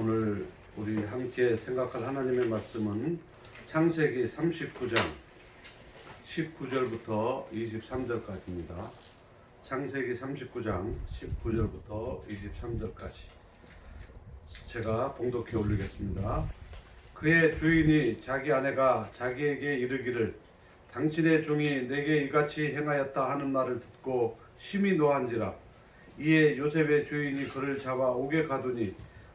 오늘 우리 함께 생각할 하나님의 말씀은 창세기 39장 19절부터 23절까지입니다. 창세기 39장 19절부터 23절까지 제가 봉독해 올리겠습니다. 그의 주인이 자기 아내가 자기에게 이르기를 당신의 종이 내게 이같이 행하였다 하는 말을 듣고 심히 노한지라 이에 요셉의 주인이 그를 잡아 옥에 가두니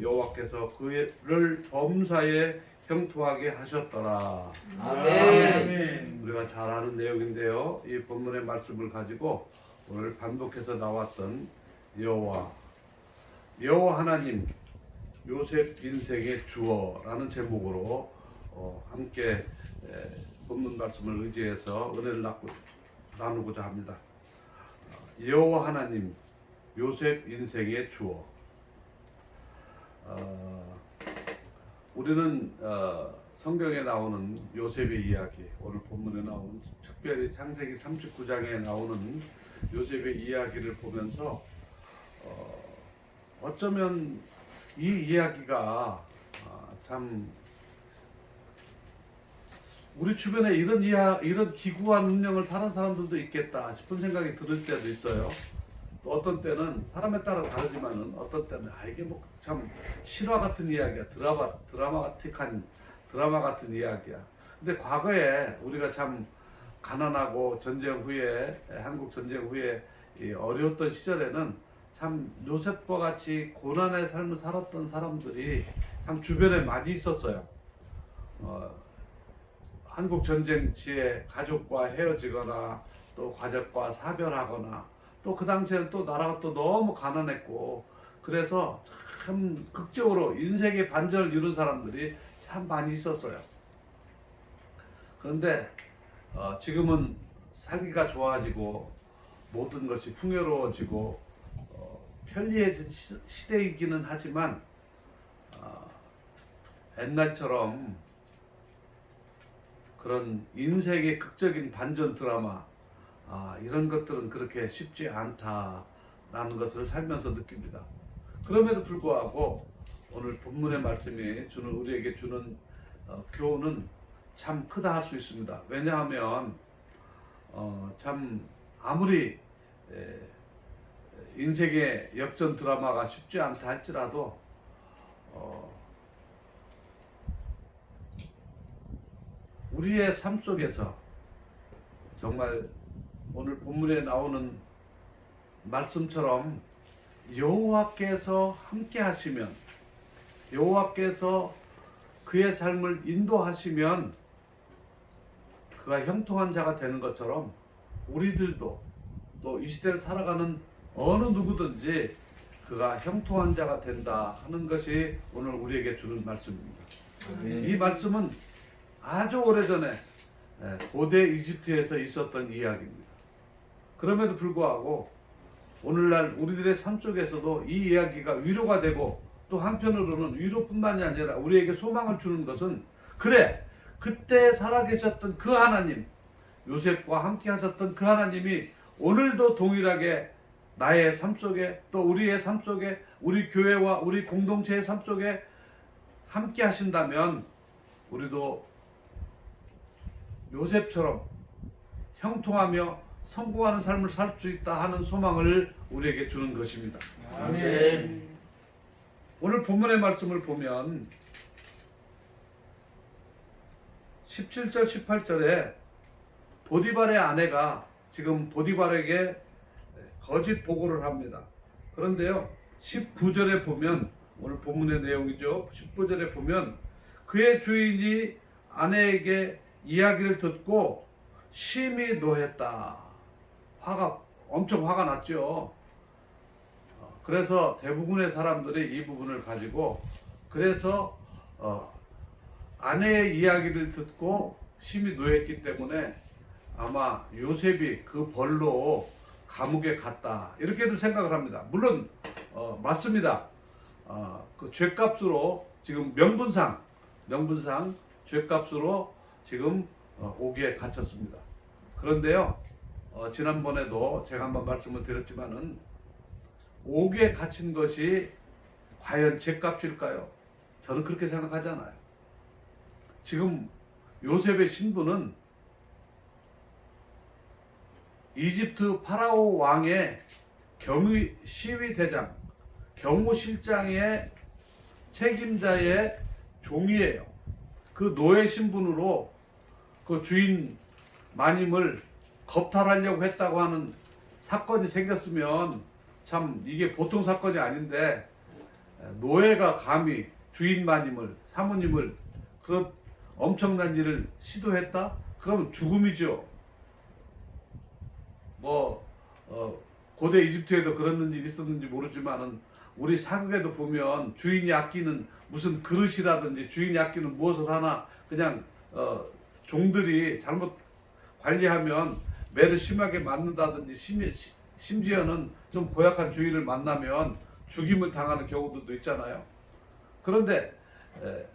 여호와께서 그를 범사에 형통하게 하셨더라. 아멘. 우리가 잘 아는 내용인데요. 이 본문의 말씀을 가지고 오늘 반복해서 나왔던 여호와 여호와 하나님 요셉 인생의 주어라는 제목으로 어, 함께 에, 본문 말씀을 의지해서 은혜를 나누고, 나누고자 합니다. 어, 여호와 하나님 요셉 인생의 주어 어, 우리는 어, 성경에 나오는 요셉의 이야기, 오늘 본문에 나오는 특별히 창세기 39장에 나오는 요셉의 이야기를 보면서 어, 어쩌면 이 이야기가 아, 참 우리 주변에 이런 이야, 이런 기구한 운명을 사는 사람들도 있겠다 싶은 생각이 들 때도 있어요. 또 어떤 때는 사람에 따라 다르지만은 어떤 때는 아 이게 뭐 참 실화 같은 이야기야 드라마 드라마틱한 드라마 같은 이야기야. 근데 과거에 우리가 참 가난하고 전쟁 후에 한국 전쟁 후에 이 어려웠던 시절에는 참 요셉과 같이 고난의 삶을 살았던 사람들이 참 주변에 많이 있었어요. 어, 한국 전쟁 지에 가족과 헤어지거나 또 가족과 사별하거나 또 그 당시에는 또 나라가 또 너무 가난했고 그래서 참 극적으로 인생의 반전을 이룬 사람들이 참 많이 있었어요. 그런데 어, 지금은 살기가 좋아지고 모든 것이 풍요로워지고 어, 편리해진 시, 시대이기는 하지만 어, 옛날처럼 그런 인생의 극적인 반전 드라마 아, 이런 것들은 그렇게 쉽지 않다라는 것을 살면서 느낍니다. 그럼에도 불구하고 오늘 본문의 말씀이 주는 우리에게 주는 어, 교훈은 참 크다 할 수 있습니다. 왜냐하면 어, 참 아무리 에, 인생의 역전 드라마가 쉽지 않다 할지라도 어, 우리의 삶 속에서 정말 오늘 본문에 나오는 말씀처럼 여호와께서 함께 하시면 여호와께서 그의 삶을 인도하시면 그가 형통한 자가 되는 것처럼 우리들도 또 이 시대를 살아가는 어느 누구든지 그가 형통한 자가 된다 하는 것이 오늘 우리에게 주는 말씀입니다. 이 말씀은 아주 오래전에 예, 고대 이집트에서 있었던 이야기입니다. 그럼에도 불구하고 오늘날 우리들의 삶 속에서도 이 이야기가 위로가 되고 또 한편으로는 위로뿐만이 아니라 우리에게 소망을 주는 것은 그래 그때 살아계셨던 그 하나님 요셉과 함께 하셨던 그 하나님이 오늘도 동일하게 나의 삶 속에 또 우리의 삶 속에 우리 교회와 우리 공동체의 삶 속에 함께 하신다면 우리도 요셉처럼 형통하며 성공하는 삶을 살 수 있다 하는 소망을 우리에게 주는 것입니다. 아멘. 오늘 본문의 말씀을 보면 17절 18절에 보디발의 아내가 지금 보디발에게 거짓 보고를 합니다. 그런데요. 19절에 보면 오늘 본문의 내용이죠. 19절에 보면 그의 주인이 아내에게 이야기를 듣고 심히 노했다. 화가 엄청 화가 났죠. 어, 그래서 대부분의 사람들이 이 부분을 가지고 그래서 어, 아내의 이야기를 듣고 심히 노했기 때문에 아마 요셉이 그 벌로 감옥에 갔다 이렇게들 생각을 합니다. 물론 어, 맞습니다. 어, 그 죄값으로 지금 명분상 명분상 죄값으로 지금 어, 옥에 갇혔습니다. 그런데요 어, 지난번에도 제가 한번 말씀을 드렸지만은 옥에 갇힌 것이 과연 죄값일까요? 저는 그렇게 생각하지 않아요. 지금 요셉의 신분은 이집트 파라오 왕의 경위 시위 대장, 경호실장의 책임자의 종이에요. 그 노예 신분으로 그 주인 마님을 겁탈하려고 했다고 하는 사건이 생겼으면 참 이게 보통 사건이 아닌데 노예가 감히 주인 마님을 사모님을 그 엄청난 일을 시도했다? 그러면 죽음이죠. 뭐 어, 고대 이집트에도 일이 있었는지 모르지만은 우리 사극에도 보면 주인이 아끼는 무슨 그릇이라든지 주인이 아끼는 무엇을 하나 그냥 어, 종들이 잘못 관리하면 매를 심하게 맞는다든지 심, 심지어는 좀 고약한 주인을 만나면 죽임을 당하는 경우들도 있잖아요. 그런데 에,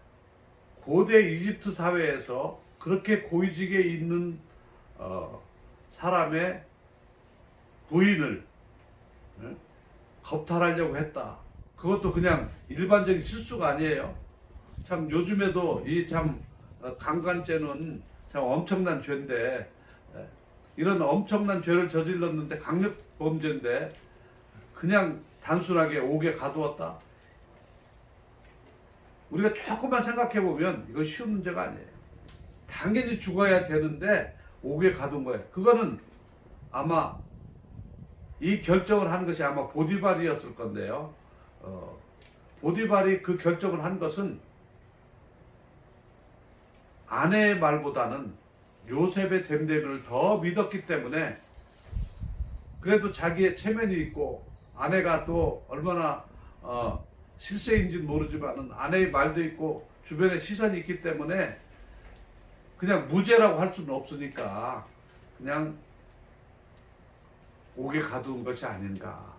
고대 이집트 사회에서 그렇게 고위직에 있는 어, 사람의 부인을 예? 겁탈하려고 했다. 그것도 그냥 일반적인 실수가 아니에요. 참 요즘에도 이 참 강간죄는 참 엄청난 죄인데 예, 이런 엄청난 죄를 저질렀는데 강력 범죄인데 그냥 단순하게 옥에 가두었다. 우리가 조금만 생각해 보면 이거 쉬운 문제가 아니에요. 당연히 죽어야 되는데 옥에 가둔 거예요. 그거는 아마 이 결정을 한 것이 아마 보디발이었을 건데요. 어, 보디발이 그 결정을 한 것은 아내의 말보다는 요셉의 됨됨이를 더 믿었기 때문에 그래도 자기의 체면이 있고 아내가 또 얼마나 어, 실세인지는 모르지만은 아내의 말도 있고 주변에 시선이 있기 때문에 그냥 무죄라고 할 수는 없으니까 그냥 옥에 가두은 것이 아닌가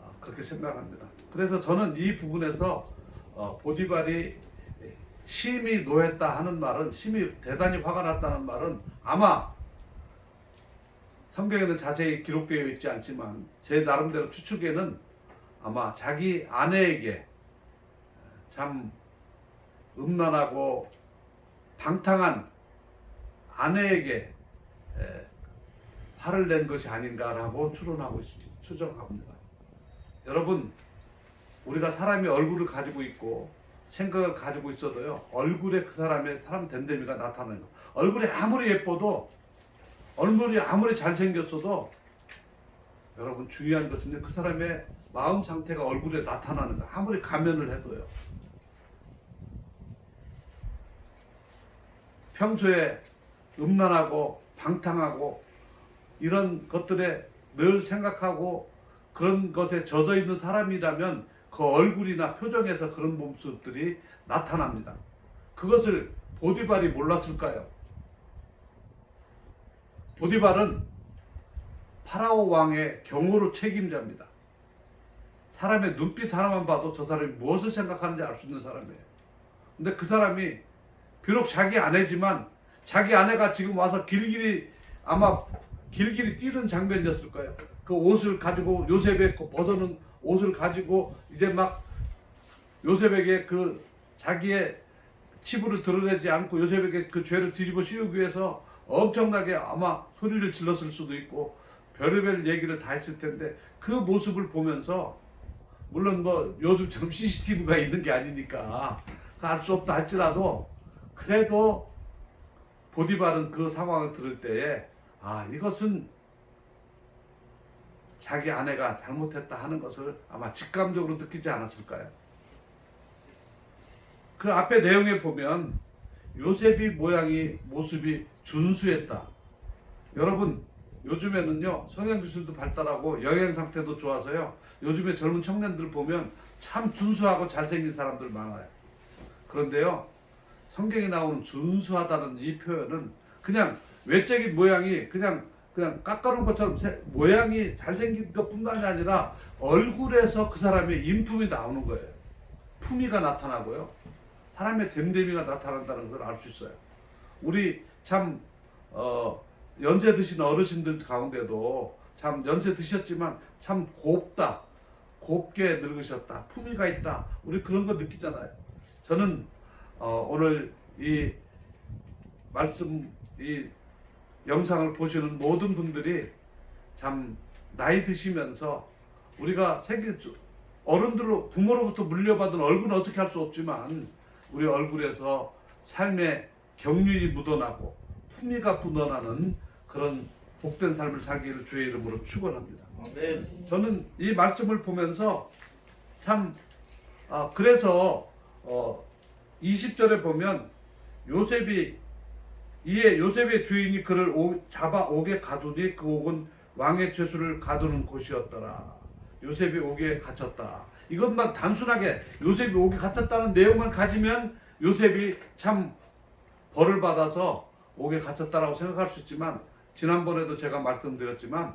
어, 그렇게 생각합니다. 그래서 저는 이 부분에서 어, 보디발이 심히 노했다 하는 말은 심히 대단히 화가 났다는 말은 아마 성경에는 자세히 기록되어 있지 않지만 제 나름대로 추측에는 아마 자기 아내에게 참 음란하고 방탕한 아내에게 에, 화를 낸 것이 아닌가라고 추론하고 있습니다. 추정합니다. 여러분, 우리가 사람이 얼굴을 가지고 있고 생각을 가지고 있어도요, 얼굴에 그 사람의 사람 됨됨이가 나타나는 거. 얼굴이 아무리 예뻐도, 얼굴이 아무리 잘생겼어도, 여러분 중요한 것은 그 사람의 마음 상태가 얼굴에 나타나는 거. 아무리 가면을 해도요. 평소에 음란하고 방탕하고 이런 것들에 늘 생각하고 그런 것에 젖어 있는 사람이라면 그 얼굴이나 표정에서 그런 모습들이 나타납니다. 그것을 보디발이 몰랐을까요? 보디발은 파라오 왕의 경호로 책임자입니다. 사람의 눈빛 하나만 봐도 저 사람이 무엇을 생각하는지 알 수 있는 사람이에요. 근데 그 사람이 비록 자기 아내지만 자기 아내가 지금 와서 길길이 아마 길길이 뛰는 장면이었을 거예요. 그 옷을 가지고 요셉의 그 벗어놓은 옷을 가지고 이제 막 요셉에게 그 자기의 치부를 드러내지 않고 요셉에게 그 죄를 뒤집어 씌우기 위해서 엄청나게 아마 소리를 질렀을 수도 있고 별의별 얘기를 다 했을 텐데 그 모습을 보면서 물론 뭐 요즘처럼 CCTV가 있는 게 아니니까 알 수 없다 할지라도 그래도 보디발은 그 상황을 들을 때에 아 이것은 자기 아내가 잘못했다 하는 것을 아마 직감적으로 느끼지 않았을까요? 그 앞에 내용에 보면 요셉이 모양이 모습이 준수했다. 여러분 요즘에는요 성형 기술도 발달하고 영양 상태도 좋아서요 요즘에 젊은 청년들 보면 참 준수하고 잘생긴 사람들 많아요. 그런데요, 성경에 나오는 준수하다는 이 표현은 그냥 외적인 모양이 그냥 그냥 깎아놓은 것처럼 세- 모양이 잘생긴 것뿐만이 아니라 얼굴에서 그 사람의 인품이 나오는 거예요. 품위가 나타나고요. 사람의 됨됨이가 나타난다는 걸 알 수 있어요. 우리 참 어, 연세 드신 어르신들 가운데도 참 연세 드셨지만 참 곱다, 곱게 늙으셨다, 품위가 있다. 우리 그런 거 느끼잖아요. 저는 어, 오늘 이 말씀 이 영상을 보시는 모든 분들이 참 나이 드시면서 우리가 생기 어른들로 부모로부터 물려받은 얼굴은 어떻게 할 수 없지만 우리 얼굴에서 삶의 경륜이 묻어나고 품위가 묻어나는 그런 복된 삶을 살기를 주의 이름으로 축원합니다. 저는 이 말씀을 보면서 참 아, 그래서 어, 20절에 보면 요셉이 이에 요셉의 주인이 그를 오, 잡아 옥에 가두니 그 옥은 왕의 죄수를 가두는 곳이었더라. 요셉이 옥에 갇혔다. 이것만 단순하게 요셉이 옥에 갇혔다는 내용만 가지면 요셉이 참 벌을 받아서 옥에 갇혔다라고 생각할 수 있지만 지난번에도 제가 말씀드렸지만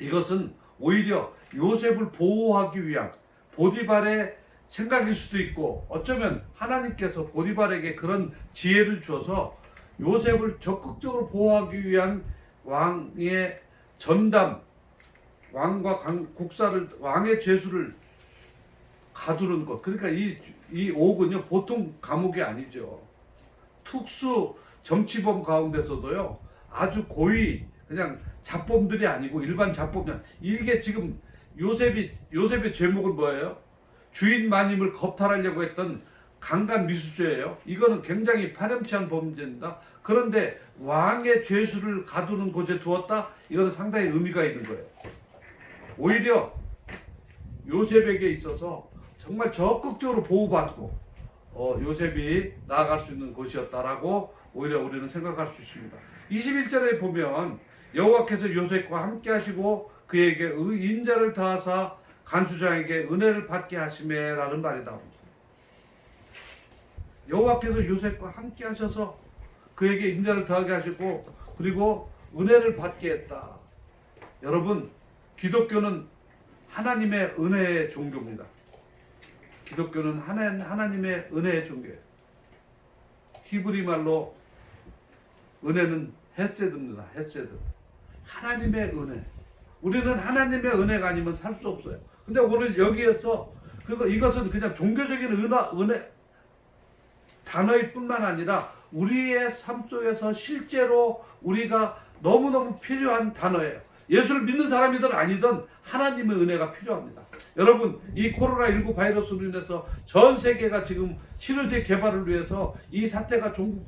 이것은 오히려 요셉을 보호하기 위한 보디발의 생각일 수도 있고 어쩌면 하나님께서 보디발에게 그런 지혜를 주어서 요셉을 적극적으로 보호하기 위한 왕의 전담 왕과 강- 국사를 왕의 죄수를 가두는 것. 그러니까 이, 이 옥은요 보통 감옥이 아니죠. 특수 정치범 가운데서도요 아주 고위 그냥 잡범들이 아니고 일반 잡범이 아니- 이게 지금 요셉이 요셉의 죄목은 뭐예요? 주인 마님을 겁탈하려고 했던 강간 미수죄예요. 이거는 굉장히 파렴치한 범죄입니다. 그런데 왕의 죄수를 가두는 곳에 두었다. 이거는 상당히 의미가 있는 거예요. 오히려 요셉에게 있어서 정말 적극적으로 보호받고 어, 요셉이 나아갈 수 있는 곳이었다라고 오히려 우리는 생각할 수 있습니다. 21절에 보면 여호와께서 요셉과 함께 하시고 그에게 의 인자를 다하사 간수장에게 은혜를 받게 하심에라는 말이 나옵니다. 여호와께서 요셉과 함께 하셔서 그에게 인자를 더하게 하시고 그리고 은혜를 받게 했다. 여러분 기독교는 하나님의 은혜의 종교입니다. 기독교는 하나, 하나님의 은혜의 종교예요. 히브리 말로 은혜는 헤세드입니다. 헤세드. 하나님의 은혜. 우리는 하나님의 은혜가 아니면 살 수 없어요. 근데 오늘 여기에서 그거 이것은 그냥 종교적인 은하, 은혜 단어일 뿐만 아니라 우리의 삶 속에서 실제로 우리가 너무너무 필요한 단어예요. 예수를 믿는 사람이든 아니든 하나님의 은혜가 필요합니다. 여러분, 이 코로나19 바이러스로 인해서 전 세계가 지금 치료제 개발을 위해서 이 사태가 종,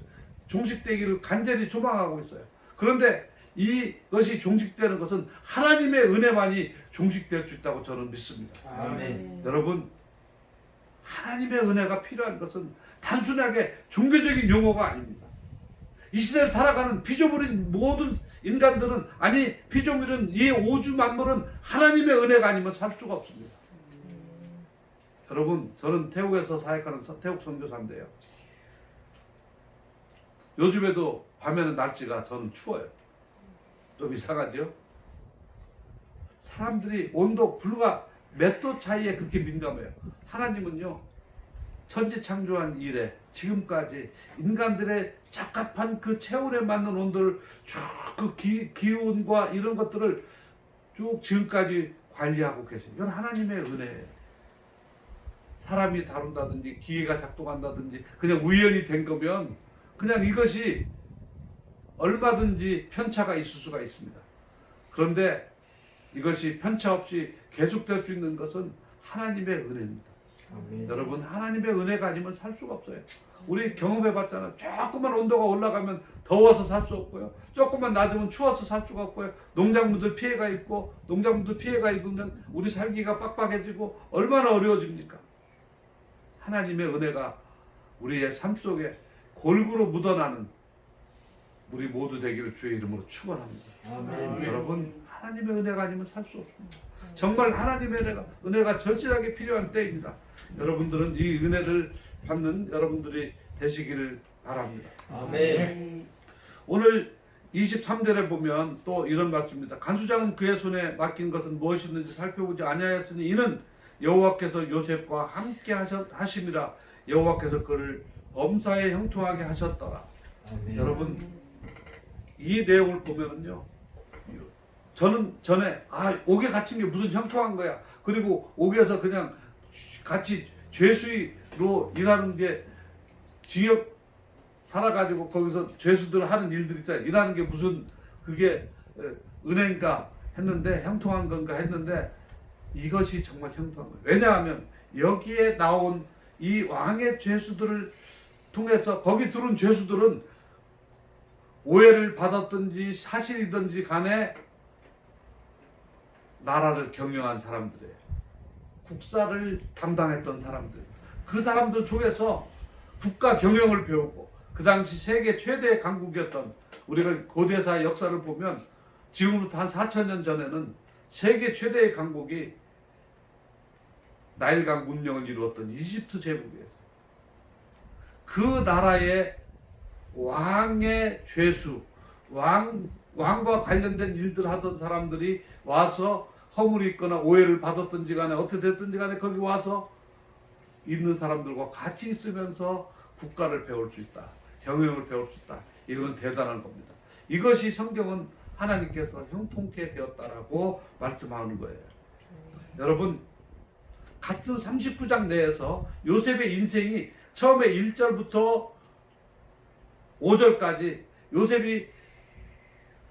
종식되기를 간절히 소망하고 있어요. 그런데 이것이 종식되는 것은 하나님의 은혜만이 종식될 수 있다고 저는 믿습니다. 아멘. 여러분 하나님의 은혜가 필요한 것은 단순하게 종교적인 용어가 아닙니다. 이 시대를 살아가는 피조물인 모든 인간들은 아니 피조물은 이 오주 만물은 하나님의 은혜가 아니면 살 수가 없습니다. 여러분 저는 태국에서 사역하는 서- 태국 선교사인데요. 요즘에도 밤에는 날씨가 저는 추워요. 좀 이상하죠? 사람들이 온도 불과 몇 도 차이에 그렇게 민감해요. 하나님은요, 천지 창조한 이래 지금까지 인간들의 적합한 그 체온에 맞는 온도를 쭉 그 기온과 이런 것들을 쭉 지금까지 관리하고 계세요. 이건 하나님의 은혜예요. 사람이 다룬다든지 기계가 작동한다든지 그냥 우연히 된 거면 그냥 이것이 얼마든지 편차가 있을 수가 있습니다. 그런데 이것이 편차 없이 계속될 수 있는 것은 하나님의 은혜입니다. 여러분 하나님의 은혜가 아니면 살 수가 없어요. 우리 경험해 봤잖아요. 조금만 온도가 올라가면 더워서 살 수 없고요. 조금만 낮으면 추워서 살 수가 없고요. 농작물들 피해가 있고 농작물들 피해가 입으면 우리 살기가 빡빡해지고 얼마나 어려워집니까? 하나님의 은혜가 우리의 삶 속에 골고루 묻어나는 우리 모두 되기를 주의 이름으로 축원합니다. 여러분 하나님의 은혜가 아니면 살 수 없습니다. 정말 하나님의 은혜가, 은혜가 절실하게 필요한 때입니다. 여러분들은 이 은혜를 받는 여러분들이 되시기를 바랍니다. 아멘. 네. 오늘 23절에 보면 또 이런 말씀입니다. 간수장은 그의 손에 맡긴 것은 무엇이든지 살펴보지 아니하였으니 이는 여호와께서 요셉과 함께 하셨, 하심이라 여호와께서 그를 엄사에 형통하게 하셨더라. 아멘. 여러분 이 내용을 보면은요. 저는 전에 아 옥에 갇힌 게 무슨 형통한 거야. 그리고 옥에서 그냥 같이 죄수로 일하는 게 징역 살아가지고 거기서 죄수들 하는 일들 있잖아요. 일하는 게 무슨 그게 에, 은행가 했는데 형통한 건가 했는데 이것이 정말 형통한 거예요. 왜냐하면 여기에 나온 이 왕의 죄수들을 통해서 거기 들은 죄수들은 오해를 받았든지 사실이든지 간에 나라를 경영한 사람들이에요. 국사를 담당했던 사람들. 그 사람들 속에서 국가 경영을 배우고 그 당시 세계 최대의 강국이었던 우리가 고대사 역사를 보면 지금부터 한 4천 년 전에는 세계 최대의 강국이 나일강 문명을 이루었던 이집트 제국이에요. 그 나라의 왕의 죄수, 왕 왕과 관련된 일들 하던 사람들이 와서 허물이 있거나 오해를 받았든지 간에 어떻게 됐든지 간에 거기 와서 있는 사람들과 같이 있으면서 국가를 배울 수 있다. 경영을 배울 수 있다. 이거는 대단한 겁니다. 이것이 성경은 하나님께서 형통케 되었다라고 말씀하는 거예요. 여러분 같은 39장 내에서 요셉의 인생이 처음에 1절부터 5절까지 요셉이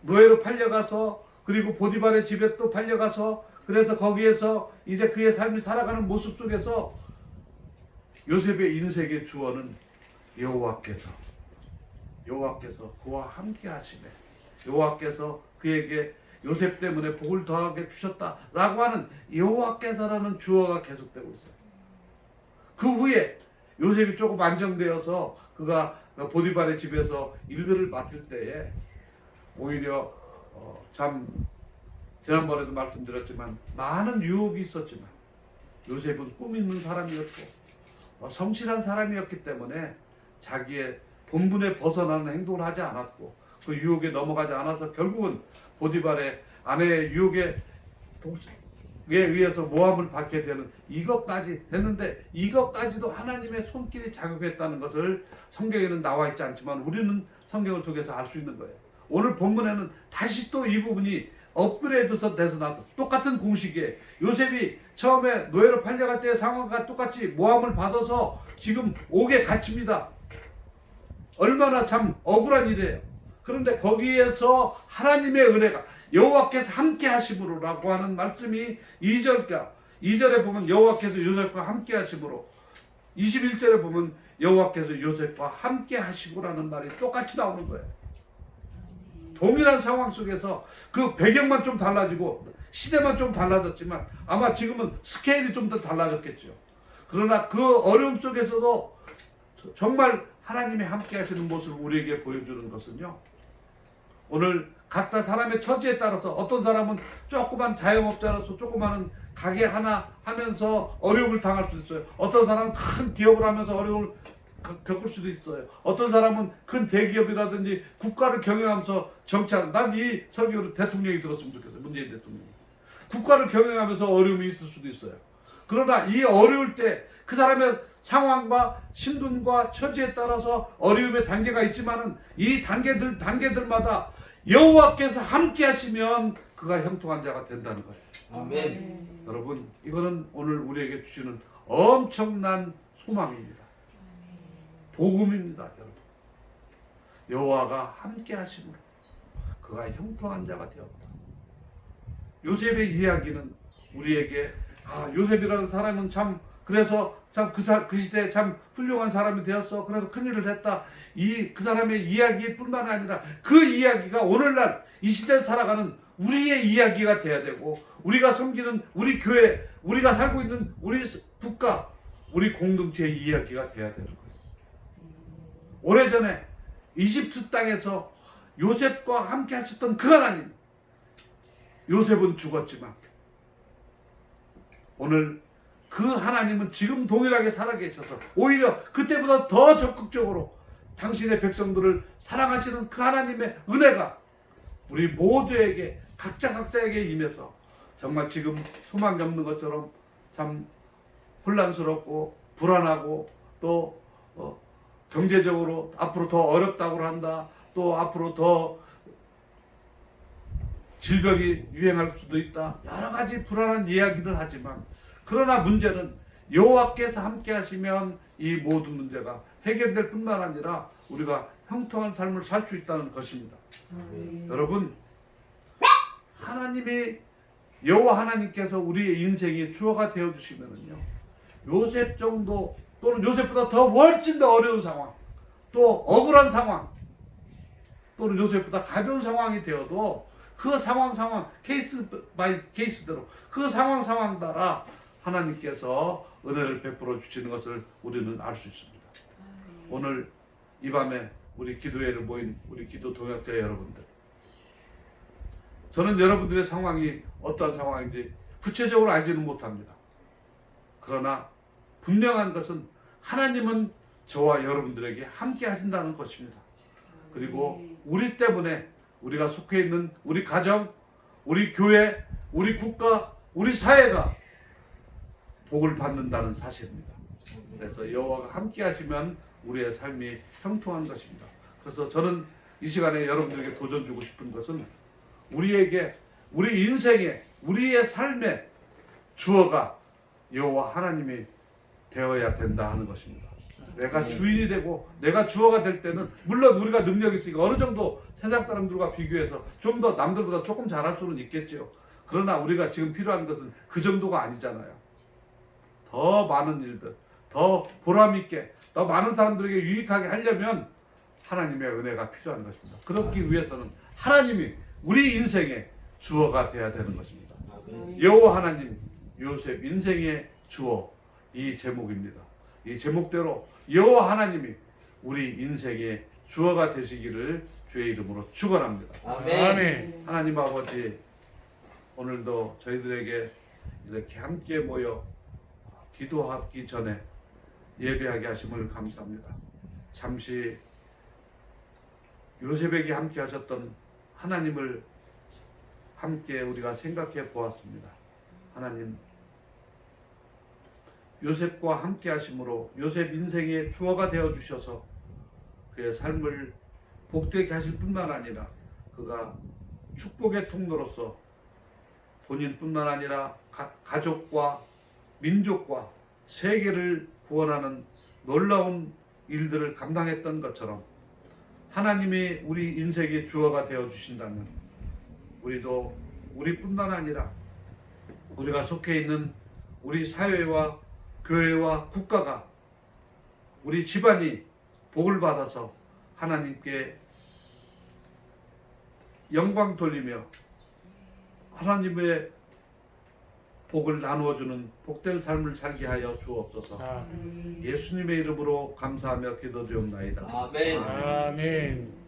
노예로 팔려가서 그리고 보디발의 집에 또 팔려가서 그래서 거기에서 이제 그의 삶이 살아가는 모습 속에서 요셉의 인생의 주어는 여호와께서 여호와께서 그와 함께 하시네 여호와께서 그에게 요셉 때문에 복을 더하게 주셨다라고 하는 여호와께서라는 주어가 계속되고 있어요. 그 후에 요셉이 조금 안정되어서 그가 보디발의 집에서 일들을 맡을 때에 오히려 어, 참 지난번에도 말씀드렸지만 많은 유혹이 있었지만 요셉은 꿈 있는 사람이었고 어, 성실한 사람이었기 때문에 자기의 본분에 벗어나는 행동을 하지 않았고 그 유혹에 넘어가지 않아서 결국은 보디발의 아내의 유혹에 의해서 모함을 받게 되는 이것까지 됐는데 이것까지도 하나님의 손길이 작용했다는 것을 성경에는 나와 있지 않지만 우리는 성경을 통해서 알 수 있는 거예요. 오늘 본문에는 다시 또 이 부분이 업그레이드서 돼서 나왔다. 똑같은 공식이에요. 요셉이 처음에 노예로 팔려갈 때의 상황과 똑같이 모함을 받아서 지금 옥에 갇힙니다. 얼마나 참 억울한 일이에요. 그런데 거기에서 하나님의 은혜가 여호와께서 함께 하심으로라고 하는 말씀이 2절과 2절에 보면 여호와께서 요셉과 함께 하심으로 21절에 보면 여호와께서 요셉과 함께 하시고라는 말이 똑같이 나오는 거예요. 동일한 상황 속에서 그 배경만 좀 달라지고 시대만 좀 달라졌지만 아마 지금은 스케일이 좀 더 달라졌겠죠. 그러나 그 어려움 속에서도 정말 하나님이 함께 하시는 모습을 우리에게 보여주는 것은요. 오늘 각자 사람의 처지에 따라서 어떤 사람은 조그만 자영업자로서 조그마한 가게 하나 하면서 어려움을 당할 수도 있어요. 어떤 사람은 큰 기업을 하면서 어려움을 그- 겪을 수도 있어요. 어떤 사람은 큰 대기업이라든지 국가를 경영하면서 정치하는 난이 설교를 대통령이 들었으면 좋겠어요. 문재인 대통령이. 국가를 경영하면서 어려움이 있을 수도 있어요. 그러나 이 어려울 때 그 사람의 상황과 신분과 처지에 따라서 어려움의 단계가 있지만은 이 단계들 단계들마다 여호와께서 함께 하시면 그가 형통한 자가 된다는 거예요. 아멘. 여러분, 이거는 오늘 우리에게 주시는 엄청난 소망입니다. 복음입니다, 여러분. 여호와가 함께 하심으로 그가 형통한 자가 되었다. 요셉의 이야기는 우리에게 아 요셉이라는 사람은 참 그래서 참그 시대에 참 훌륭한 사람이 되었어. 그래서 큰 일을 했다. 이 그 사람의 이야기뿐만 아니라 그 이야기가 오늘날 이 시대에 살아가는 우리의 이야기가 돼야 되고 우리가 섬기는 우리 교회, 우리가 살고 있는 우리 국가, 우리 공동체의 이야기가 돼야 되는 거예요. 오래전에 이집트 땅에서 요셉과 함께 하셨던 그 하나님. 요셉은 죽었지만 오늘 그 하나님은 지금 동일하게 살아계셔서 오히려 그때보다 더 적극적으로 당신의 백성들을 사랑하시는 그 하나님의 은혜가 우리 모두에게 각자 각자에게 임해서 정말 지금 소망이 없는 것처럼 참 혼란스럽고 불안하고 또 어, 경제적으로 앞으로 더 어렵다고 한다. 또 앞으로 더 질병이 유행할 수도 있다. 여러 가지 불안한 이야기를 하지만 그러나 문제는 여호와께서 함께 하시면 이 모든 문제가 해결될 뿐만 아니라 우리가 형통한 삶을 살 수 있다는 것입니다. 아멘. 여러분 하나님이 여호와 하나님께서 우리의 인생의 주어가 되어 주시면은요 요셉 정도 또는 요셉보다 더 훨씬 더 어려운 상황 또 억울한 상황 또는 요셉보다 가벼운 상황이 되어도 그 상황 상황 케이스 바이 케이스대로 그 상황 상황 따라 하나님께서 은혜를 베풀어 주시는 것을 우리는 알 수 있습니다. 오늘 이 밤에 우리 기도회를 모인 우리 기도 동역자 여러분들 저는 여러분들의 상황이 어떠한 상황인지 구체적으로 알지는 못합니다. 그러나 분명한 것은 하나님은 저와 여러분들에게 함께 하신다는 것입니다. 그리고 우리 때문에 우리가 속해 있는 우리 가정, 우리 교회, 우리 국가, 우리 사회가 복을 받는다는 사실입니다. 그래서 여호와가 함께 하시면 우리의 삶이 형통한 것입니다. 그래서 저는 이 시간에 여러분들에게 도전 주고 싶은 것은 우리에게 우리 인생에 우리의 삶의 주어가 여호와 하나님이 되어야 된다 하는 것입니다. 내가 주인이 되고 내가 주어가 될 때는 물론 우리가 능력이 있으니까 어느 정도 세상 사람들과 비교해서 좀 더 남들보다 조금 잘할 수는 있겠지요. 그러나 우리가 지금 필요한 것은 그 정도가 아니잖아요. 더 많은 일들, 더 보람 있게, 더 많은 사람들에게 유익하게 하려면 하나님의 은혜가 필요한 것입니다. 그렇기 위해서는 하나님이 우리 인생의 주어가 되어야 되는 것입니다. 여호와 하나님 요셉 인생의 주어 이 제목입니다. 이 제목대로 여호와 하나님이 우리 인생의 주어가 되시기를 주의 이름으로 축원합니다. 아멘. 하나님 아버지 오늘도 저희들에게 이렇게 함께 모여 기도하기 전에 예배하게 하심을 감사합니다. 잠시 요셉에게 함께 하셨던 하나님을 함께 우리가 생각해 보았습니다. 하나님 요셉과 함께 하심으로 요셉 인생의 주어가 되어 주셔서 그의 삶을 복되게 하실 뿐만 아니라 그가 축복의 통로로서 본인뿐만 아니라 가, 가족과 민족과 세계를 구원하는 놀라운 일들을 감당했던 것처럼 하나님이 우리 인생의 주어가 되어 주신다면 우리도 우리뿐만 아니라 우리가 속해 있는 우리 사회와 교회와 국가가 우리 집안이 복을 받아서 하나님께 영광 돌리며 하나님의 복을 나누어 주는 복된 삶을 살게 하여 주옵소서. 아멘. 예수님의 이름으로 감사하며 기도드리옵나이다. 아멘. 아멘.